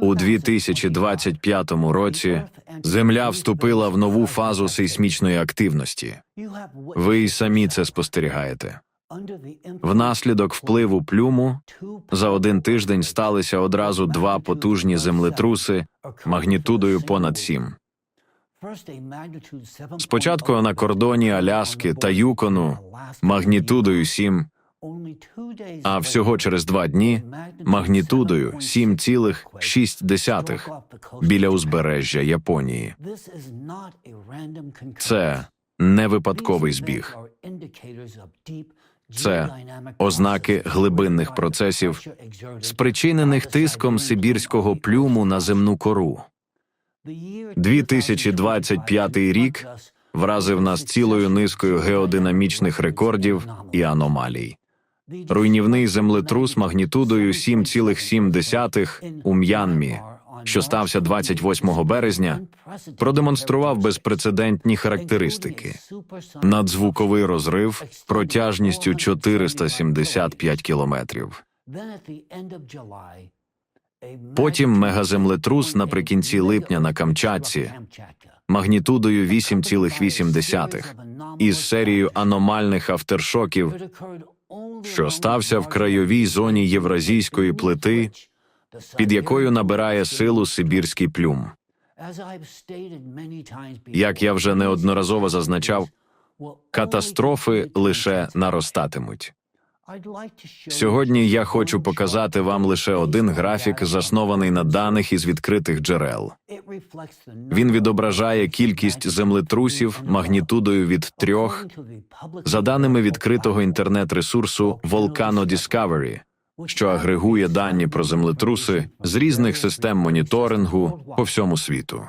У 2025 році Земля вступила в нову фазу сейсмічної активності. Ви й самі це спостерігаєте. Внаслідок впливу плюму за один тиждень сталися одразу два потужні землетруси магнітудою понад 7. Спочатку на кордоні Аляски та Юкону магнітудою 7, а всього через два дні магнітудою 7,6 біля узбережжя Японії. Це не випадковий збіг. Це ознаки глибинних процесів, спричинених тиском сибірського плюму на земну кору. 2025 рік вразив нас цілою низкою геодинамічних рекордів і аномалій. Руйнівний землетрус магнітудою 7,7 у М'янмі, що стався 28 березня, продемонстрував безпрецедентні характеристики. Надзвуковий розрив протяжністю 475 кілометрів. Потім мегаземлетрус наприкінці липня на Камчатці магнітудою 8,8 із серією аномальних автершоків, що стався в краєвій зоні євразійської плити, під якою набирає силу сибірський плюм. Як я вже неодноразово зазначав, катастрофи лише наростатимуть. Сьогодні я хочу показати вам лише один графік, заснований на даних із відкритих джерел. Він відображає кількість землетрусів магнітудою від трьох за даними відкритого інтернет-ресурсу Volcano Discovery, що агрегує дані про землетруси з різних систем моніторингу по всьому світу.